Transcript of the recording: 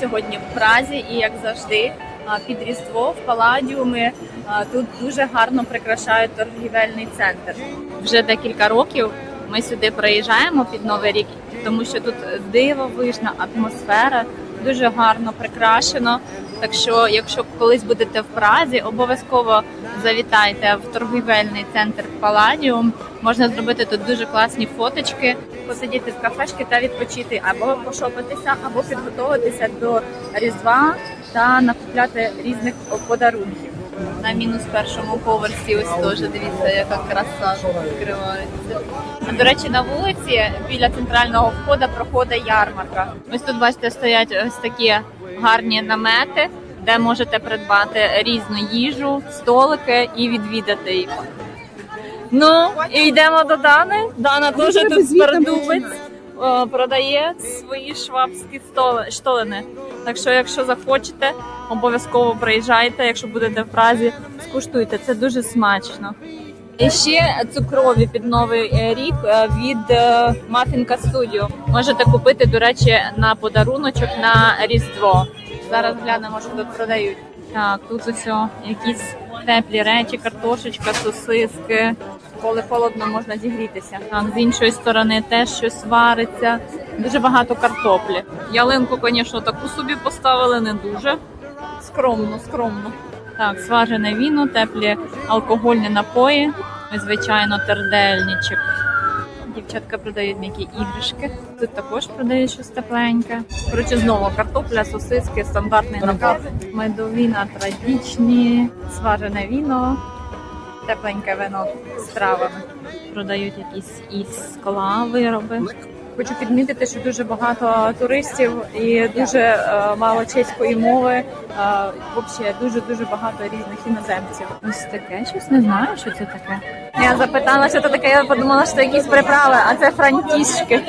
Сьогодні в Празі і як завжди під Різдво в Паладіумі тут дуже гарно прикрашають торгівельний центр. Вже декілька років ми сюди приїжджаємо під Новий рік, тому що тут дивовижна атмосфера, дуже гарно прикрашено. Так що, якщо колись будете в Празі, обов'язково завітайте в торгівельний центр Паладіум. Можна зробити тут дуже класні фоточки, посидіти в кафешки та відпочити, або пошопитися, або підготуватися до Різдва та накупляти різних подарунків. На мінус першому поверсі ось теж дивіться, яка краса відкривається. До речі, на вулиці біля центрального входу проходить ярмарка. Ось тут бачите, стоять ось такі гарні намети, де можете придбати різну їжу, столики і відвідати їх. Ну, і йдемо до Дани. Дана теж тут спердубець продає свої швабські столи, штолини. Так що, якщо захочете, обов'язково приїжджайте. Якщо будете в Празі, скуштуйте. Це дуже смачно. І ще цукрові під новий е, рік е, від е, Мафінка Студіо. Можете купити, до речі, на подаруночок на Різдво. Зараз глянемо, що тут продають. Так, тут ось якісь теплі речі, картошечка, сосиски. Коли холодно, можна зігрітися. Так, з іншої сторони теж щось вариться. Дуже багато картоплі. Ялинку, звісно, таку собі поставили не дуже. Скромно, скромно. Так, смажене віно, теплі алкогольні напої. Звичайно, тердельничок. Дівчатка продають які іграшки. Тут також продають щось тепленьке. Коротше, знову картопля, сосиски, стандартний набор. Медовіна традиційні, смажене віно, тепленьке вино з травами. Продають якісь із скла вироби. Хочу підмітити, що дуже багато туристів і дуже е, мало чеської мови. Е, Взагалі дуже дуже багато різних іноземців. Ось таке щось не знаю, що це таке. Я запитала, що це таке. Я подумала, що це якісь приправи, а це франтішки.